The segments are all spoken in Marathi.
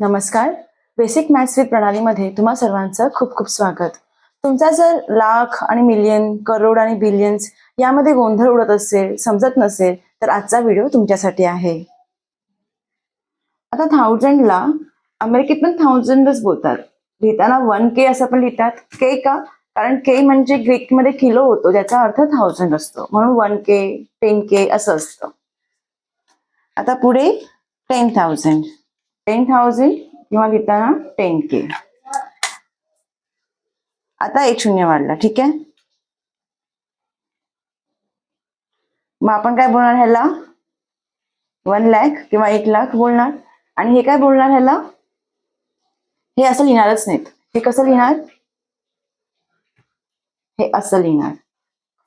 नमस्कार. बेसिक मॅथ्स विथ प्रणालीमध्ये तुम्हा सर्वांचं खूप खूप स्वागत. तुमचा जर लाख आणि मिलियन करोड आणि बिलियन्स यामध्ये गोंधळ उडत असेल समजत नसेल तर आजचा व्हिडिओ तुमच्यासाठी आहे. आता थाउजंडला अमेरिकेत पण थाउजंडच बोलतात. लिहिताना वन के असं पण लिहितात. के का? कारण के म्हणजे ग्रीकमध्ये किलो होतो ज्याचा अर्थ थाउजंड असतो. म्हणून वन के टेन के असं असतं. आता पुढे टेन थाउजंड टेन थाउजंड किंवा घेताना टेन के. आता एक शून्य वाढला ठीक आहे? मग आपण काय बोलणार ह्याला? वन लॅक किंवा एक लाख बोलणार. आणि हे काय बोलणार ह्याला? हे असं लिहिणारच नाहीत. हे कसं लिहिणार? हे असं लिहिणार.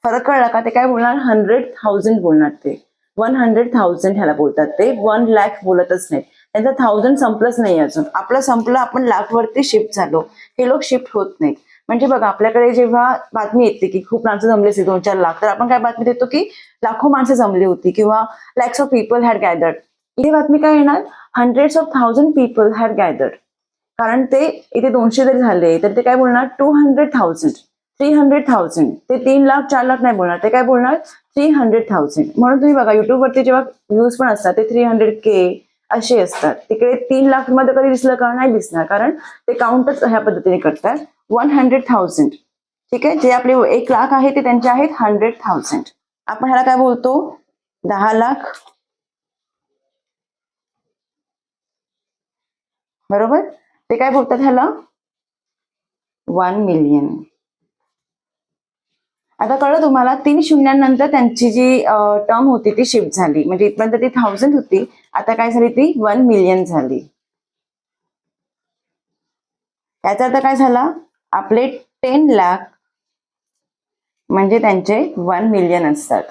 फरक कळला का? ते काय बोलणार? हंड्रेड थाउजंड बोलणार ते. वन हंड्रेड थाउजंड ह्याला बोलतात ते. वन लॅक बोलतच नाही त्यांचा थाउजंड संपलंच नाही अजून. आपलं संपलं आपण लाख वरती शिफ्ट झालो. हे लोक शिफ्ट होत नाहीत. म्हणजे बघा आपल्याकडे जेव्हा बातमी येते की खूप माणसं जमली असते दोन चार लाख तर आपण काय बातमी देतो की लाखो माणसं जमली होती किंवा lakhs of people had gathered इथे बातमी काय येणार? Hundreds of thousand people had gathered कारण ते इथे दोनशे जरी झाले तर ते काय बोलणार? Two hundred thousand three hundred thousand ते तीन लाख चार लाख नाही बोलणार. ते काय बोलणार? थ्री हंड्रेड थाउजंड म्हणून तुम्ही बघा युट्यूबवरती जेव्हा व्ह्यूज पण असतात ते थ्री हंड्रेड के असे असतात. तिकडे तीन लाखमध्ये कधी दिसलं का नाही दिसणार कारण ते काउंटच ह्या पद्धतीने करतात. वन हंड्रेड थाउजंड ठीक आहे? जे आपले एक लाख आहे ते त्यांचे आहेत हंड्रेड थाउजंड आपण ह्याला काय बोलतो? दहा लाख. बरोबर? ते काय बोलतात ह्याला? वन मिलियन आता कळलं तुम्हाला तीन शून्यानंतर त्यांची जी टर्म होती ती शिफ्ट झाली. म्हणजे इथपर्यंत ती थाउजंड होती आता काय झाली ती? वन मिलियन झाली. त्याचा आता काय झाला? आपले टेन लाख म्हणजे त्यांचे वन मिलियन असतात.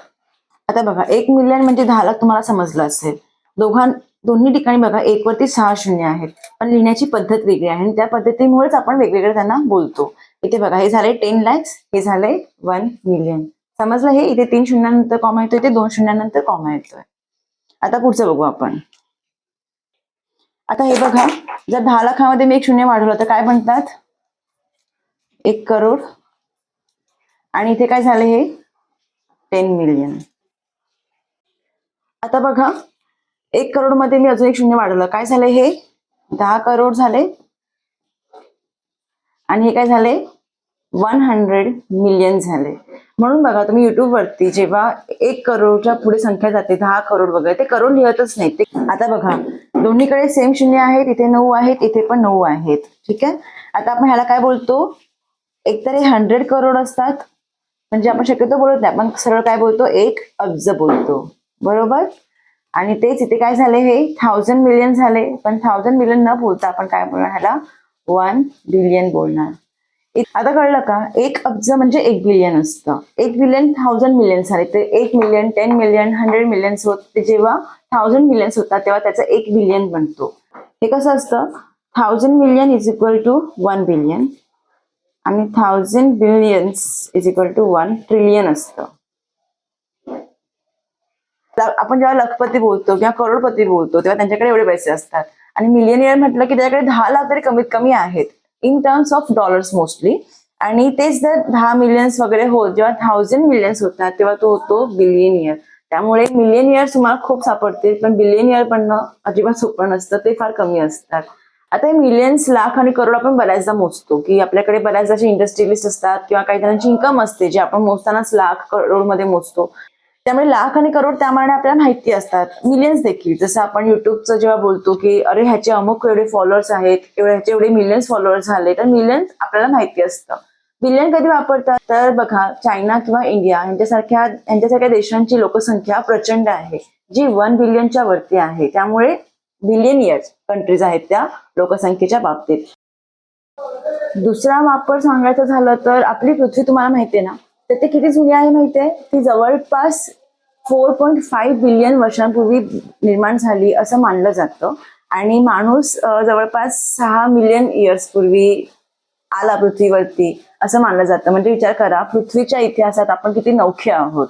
आता बघा एक मिलियन म्हणजे दहा लाख तुम्हाला समजलं असेल. दोघां दोन्ही ठिकाणी बघा एक वरती सहा शून्य आहेत. पण लिहिण्याची पद्धत वेगळी आहे आणि त्या पद्धतीमुळेच आपण वेगवेगळे त्यांना बोलतो. इथे बघा हे झाले टेन लॅक्स हे झाले वन मिलियन समजलं हे? इथे तीन शून्यानंतर कॉमा येतोय इथे दोन शून्यानंतर कॉमा येतोय. आता पुढचं बघू आपण. आता हे बघा जर दहा लाखामध्ये मी एक शून्य वाढवलं तर काय म्हणतात? एक करोड. आणि इथे काय झालं हे? टेन मिलियन आता बघा एक करोडमध्ये मी अजून एक शून्य वाढवलं. काय झालं हे? दहा करोड झाले. आणि हे काय झाले? वन हंड्रेड मिलियन झाले. म्हणून बघा तुम्ही युट्यूबवरती जेव्हा एक करोडच्या पुढे संख्या जाते दहा करोड वगैरे ते करोड लिहतच नाही. ते आता बघा दोन्हीकडे सेम शून्य आहेत इथे नऊ आहेत इथे पण नऊ आहेत. ठीक आहे? आता आपण ह्याला काय बोलतो? एकतर हे हंड्रेड करोड असतात. म्हणजे आपण शक्यतो बोलत नाही आपण सरळ काय बोलतो? एक अब्ज बोलतो. बरोबर? आणि तेच इथे काय झाले हे? थाउजंड मिलियन झाले. पण थाउजंड मिलियन न बोलता आपण काय बोलणार? ह्याला वन बिलियन बोलणार. आता कळलं का? एक अब्ज म्हणजे एक बिलियन असतं. एक बिलियन थाउजंड मिलियन झाले ते एक million ten million hundred millions होत ते जेव्हा थाउजंड मिलियन्स होतात तेव्हा त्याचा एक बिलियन बनतो. हे कसं असतं? Thousand million is equal to one billion आणि thousand billions is equal to one trillion असतं. आपण जेव्हा लखपती बोलतो किंवा करोडपती बोलतो तेव्हा त्यांच्याकडे एवढे पैसे असतात. आणि मिलियनियर म्हटलं की त्याच्याकडे दहा लाख तरी कमीत कमी आहेत. In terms of dollars mostly आणि तेच जर दहा मिलियन्स वगैरे हो जेव्हा थाउजंड मिलियन्स होतात तेव्हा तो होतो बिलियनियर त्यामुळे मिलियन तुम्हाला खूप सापडतील पण बिलियनियर इयर अजिबात सोपं नसतं ते फार कमी असतात. आता हे मिलियन्स लाख आणि करोड आपण बऱ्याचदा मोजतो की आपल्याकडे बऱ्याचदा इंडस्ट्रियलिस्ट असतात किंवा काही जणांची इन्कम असते जे आपण मोजतानाच लाख करोडमध्ये मोजतो. त्यामुळे लाख आणि करोड त्यामाने आपल्याला माहिती असतात. मिलियन्स देखील. जसं आपण युट्यूबचं जेव्हा बोलतो की अरे ह्याचे अमुक एवढे फॉलोअर्स आहेत एवढे ह्याचे एवढे मिलियन्स फॉलोअर्स झाले तर मिलियन्स आपल्याला माहिती असतं. बिलियन कधी वापरतात? तर बघा चायना किंवा इंडिया यांच्यासारख्या यांच्यासारख्या देशांची लोकसंख्या प्रचंड आहे. जी वन बिलियनच्या वरती आहे. त्यामुळे बिलियन इयर्स कंट्रीज आहेत त्या लोकसंख्येच्या बाबतीत. दुसरा वापर सांगायचं झालं तर आपली पृथ्वी तुम्हाला माहितीये ना? तर ते किती जुनी आहे माहितीये ती जवळपास फोर पॉईंट फाईव्ह बिलियन वर्षांपूर्वी निर्माण झाली असं मानलं जातं. आणि माणूस जवळपास सहा मिलियन इयर्स पूर्वी आला पृथ्वीवरती असं मानलं जातं. म्हणजे विचार करा पृथ्वीच्या इतिहासात आपण किती नौखे आहोत.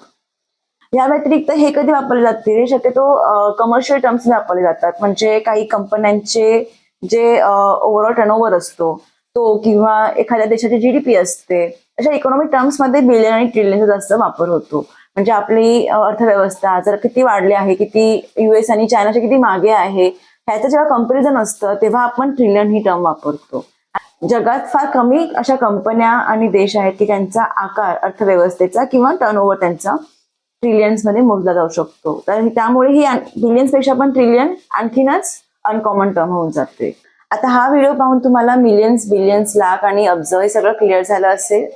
या व्यतिरिक्त हे कधी वापरले जाते? हे शक्यतो कमर्शियल टर्म्स वापरले जातात. म्हणजे काही कंपन्यांचे जे ओव्हरऑल टर्नओव्हर असतो तो किंवा एखाद्या देशाची जीडीपी असते अशा इकॉनॉमिक टर्म्समध्ये बिलियन आणि ट्रिलियनचा जास्त वापर होतो. म्हणजे आपली अर्थव्यवस्था जर किती वाढली आहे किती युएस आणि चायनाच्या किती मागे आहे ह्याचं जेव्हा कंपॅरिझन असतं तेव्हा आपण ट्रिलियन ही टर्म वापरतो. जगात फार कमी अशा कंपन्या आणि देश आहेत की त्यांचा आकार अर्थव्यवस्थेचा किंवा टर्नओव्हर त्यांचा ट्रिलियन्समध्ये मोजला जाऊ शकतो. तर त्यामुळे ही बिलियन्सपेक्षा पण ट्रिलियन आणखीनच अनकॉमन टर्म होऊन जाते. आता हा व्हिडिओ पाहून तुम्हाला मिलियन्स बिलियन्स लाख आणि अब्ज हे सगळं क्लिअर झालं असेल.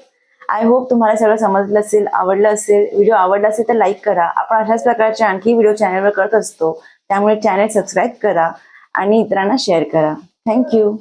आय होप तुम्हाला सगळं समजलं असेल आवडलं असेल व्हिडिओ आवडला असेल तर लाईक करा. आपण अशाच प्रकारचे आणखी व्हिडिओ चॅनलवर करत असतो. त्यामुळे चॅनल सबस्क्राईब करा आणि इतरांना शेअर करा. थँक्यू